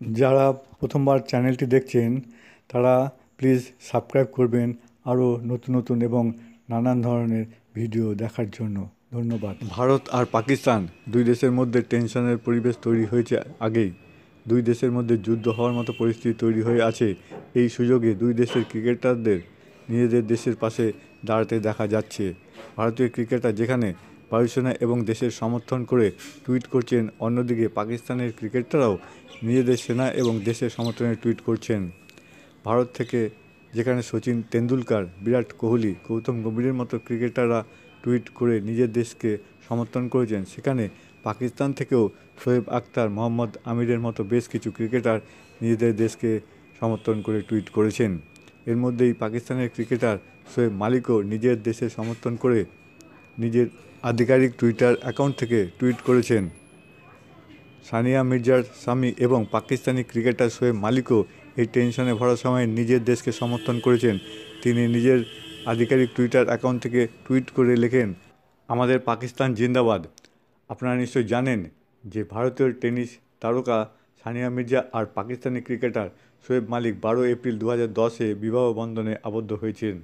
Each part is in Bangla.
যারা প্রথমবার চ্যানেলটি দেখছেন, তারা প্লিজ সাবস্ক্রাইব করবেন আরও নতুন নতুন এবং নানান ধরনের ভিডিও দেখার জন্য। ধন্যবাদ। ভারত আর পাকিস্তান দুই দেশের মধ্যে টেনশনের পরিবেশ তৈরি হয়েছে আগেই। দুই দেশের মধ্যে যুদ্ধ হওয়ার মতো পরিস্থিতি তৈরি হয়ে আছে। এই সুযোগে দুই দেশের ক্রিকেটারদের, নিজেদের দেশের পাশে দাঁড়াতে দেখা যাচ্ছে। ভারতীয় ক্রিকেটার যেখানে বায়ুসেনা এবং দেশের সমর্থন করে টুইট করছেন, অন্যদিকে পাকিস্তানের ক্রিকেটাররাও নিজেদের সেনা এবং দেশের সমর্থনে টুইট করছেন। ভারত থেকে যেখানে সচিন তেন্ডুলকার, বিরাট কোহলি, গৌতম গম্ভীরের মতো ক্রিকেটাররা টুইট করে নিজের দেশকে সমর্থন করেছেন, সেখানে পাকিস্তান থেকেও শোয়েব আক্তার মোহাম্মদ আমিরের মতো বেশ কিছু ক্রিকেটার নিজেদের দেশকে সমর্থন করে টুইট করেছেন। এর মধ্যেই পাকিস্তানের ক্রিকেটার শোয়েব মালিকও নিজের দেশে সমর্থন করে নিজের আধিকারিক টুইটার অ্যাকাউন্ট থেকে টুইট করেছেন। সানিয়া মির্জার স্বামী এবং পাকিস্তানি ক্রিকেটার শোয়েব মালিকও এই টেনশনে ভরা সময়ে নিজের দেশকে সমর্থন করেছেন। তিনি নিজের আধিকারিক টুইটার অ্যাকাউন্ট থেকে টুইট করে লেখেন, আমাদের পাকিস্তান জিন্দাবাদ। আপনারা নিশ্চয়ই জানেন যে ভারতীয় টেনিস তারকা সানিয়া মির্জা আর পাকিস্তানি ক্রিকেটার শোয়েব মালিক বারো এপ্রিল দু হাজার দশে বিবাহ বন্ধনে আবদ্ধ হয়েছেন।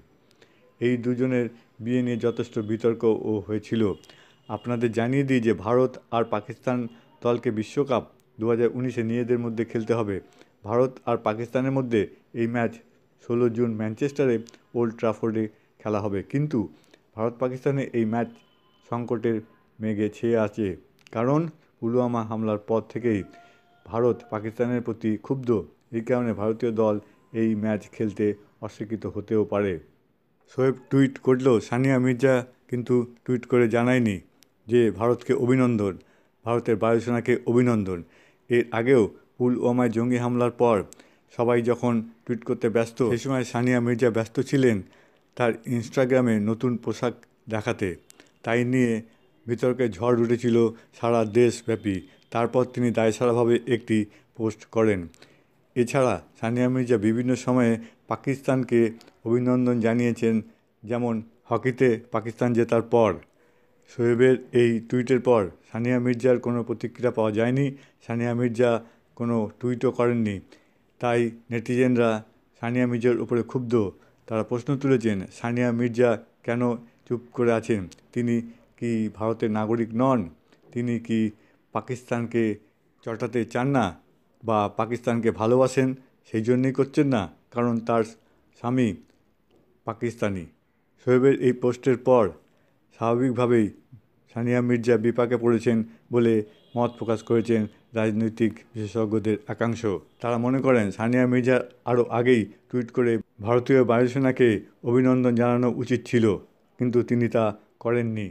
এই দুজনের বিয়ে নিয়ে যথেষ্ট বিতর্কও হয়েছিল। আপনাদের জানিয়ে দিই যে ভারত আর পাকিস্তান দলকে বিশ্বকাপ দু হাজার উনিশে নিজেদের মধ্যে খেলতে হবে। ভারত আর পাকিস্তানের মধ্যে এই ম্যাচ ষোলো জুন ম্যানচেস্টারে ওল্ড ট্রাফোর্ডে খেলা হবে। কিন্তু ভারত পাকিস্তানে এই ম্যাচ সংকটের মেঘে ছেয়ে আছে। কারণ পুলওয়ামা হামলার পর থেকেই ভারত পাকিস্তানের প্রতি ক্ষুব্ধ। এই কারণে ভারতীয় দল এই ম্যাচ খেলতে অস্বীকৃত হতেও পারে। শোয়েব টুইট করলেও সানিয়া মির্জা কিন্তু টুইট করে জানায়নি যে ভারতকে অভিনন্দন, ভারতের বায়ুসেনাকে অভিনন্দন। এর আগেও পুলওয়ামায় জঙ্গি হামলার পর সবাই যখন টুইট করতে ব্যস্ত সেই সময় সানিয়া মির্জা ব্যস্ত ছিলেন তার ইনস্টাগ্রামে নতুন পোশাক দেখাতে। তাই নিয়ে বিতর্কে ঝড় উঠেছিল সারা দেশব্যাপী। তারপর তিনি দায়সারাভাবে একটি পোস্ট করেন। এছাড়া সানিয়া মির্জা বিভিন্ন সময়ে পাকিস্তানকে অভিনন্দন জানিয়েছেন, যেমন হকিতে পাকিস্তান জেতার পর। শোয়েবের এই টুইটের পর সানিয়া মির্জার কোনো প্রতিক্রিয়া পাওয়া যায়নি সানিয়া মির্জা কোনো টুইটও করেননি। তাই নেটিজেনরা সানিয়া মির্জার উপরে ক্ষুব্ধ। তারা প্রশ্ন তুলেছেন সানিয়া মির্জা কেন চুপ করে আছেন? তিনি কি ভারতের নাগরিক নন? তিনি কি পাকিস্তানকে চটাতে চান না? বা পাকিস্তানকে ভালোবাসেন, সেই জন্যই করছেন না, কারণ তার স্বামী পাকিস্তানি। শোয়েবের এই পোস্টের পর স্বাভাবিকভাবেই সানিয়া মির্জা বিপাকে পড়েছেন বলে মত প্রকাশ করেছেন রাজনৈতিক বিশেষজ্ঞদের একাংশ। তারা মনে করেন, সানিয়া মির্জা আরও আগেই টুইট করে ভারতীয় বায়ুসেনাকে অভিনন্দন জানানো উচিত ছিল, কিন্তু তিনি তা করেননি।